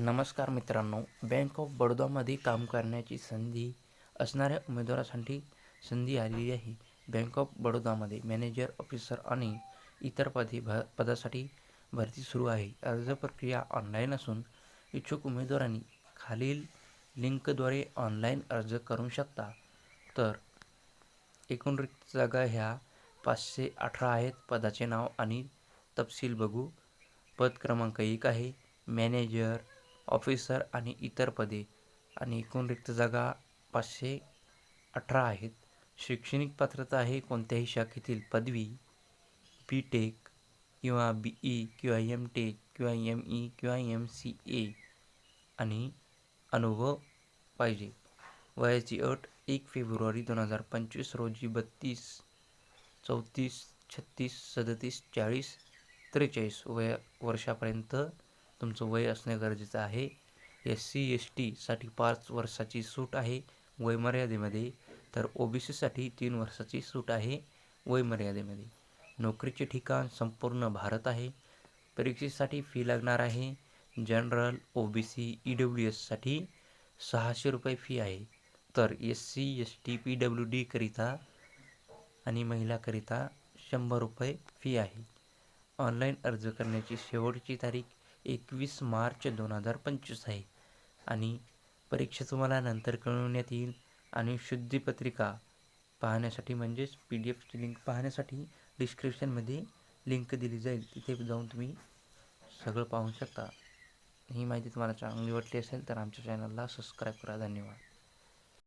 नमस्कार मित्रांनो bank of बडोदामध्ये काम करण्याची संधी असणाऱ्या उमेदवारासाठी संधी आलेली आहे. बँक ऑफ बडोदामध्ये मॅनेजर ऑफिसर आणि इतर पदे भ पदासाठी भरती सुरू आहे. अर्ज प्रक्रिया ऑनलाईन असून इच्छुक उमेदवारांनी खालील लिंकद्वारे ऑनलाईन अर्ज करू शकता. तर एकूण रिक्त जागा ह्या पाचशे अठरा आहेत. पदाचे नाव आणि तपशील बघू. पद क्रमांक एक आहे. मॅनेजर ऑफिसर आणि इतर पदे आणि एकूण रिक्त जागा पाचशे अठरा आहेत. शैक्षणिक पात्रता आहे कोणत्याही शाखेतील पदवी बी टेक किंवा बी ई किंवा एम टेक किंवा एम ई किंवा एम सी ए आणि अनुभव पाहिजे. वयाची अट एक फेब्रुवारी दोन हजार पंचवीस रोजी बत्तीस चौतीस छत्तीस सदतीस चाळीस त्रेचाळीस वय वर्षापर्यंत तुमचं वय असणे गरजेचं आहे. एस सी एस टीसाठी पाच वर्षाची सूट आहे. वयमर्यादेमध्ये तर ओ बी सीसाठी तीन वर्षाची सूट आहे. वयमर्यादेमध्ये. नोकरीचे ठिकाण संपूर्ण भारत आहे. परीक्षेसाठी फी लागणार आहे. General O B C E W एससाठी सहाशे रुपये फी आहे. तर S C S T P W डीकरिता आणि महिलाकरिता शंभर रुपये फी आहे. ऑनलाईन अर्ज करण्याची शेवटची तारीख एकवीस मार्च दोन हजार पंचवीस आहे. आणि परीक्षा तुम्हाला नंतर कळवण्यात येईल आणि शुद्धीपत्रिका पाहण्यासाठी म्हणजेच पी डी एफची लिंक पाहण्यासाठी डिस्क्रिप्शनमध्ये लिंक दिली जाईल. तिथे जाऊन तुम्ही सगळं पाहू शकता. ही माहिती तुम्हाला चांगली वाटली असेल तर आमच्या चॅनलला सबस्क्राईब करा. धन्यवाद.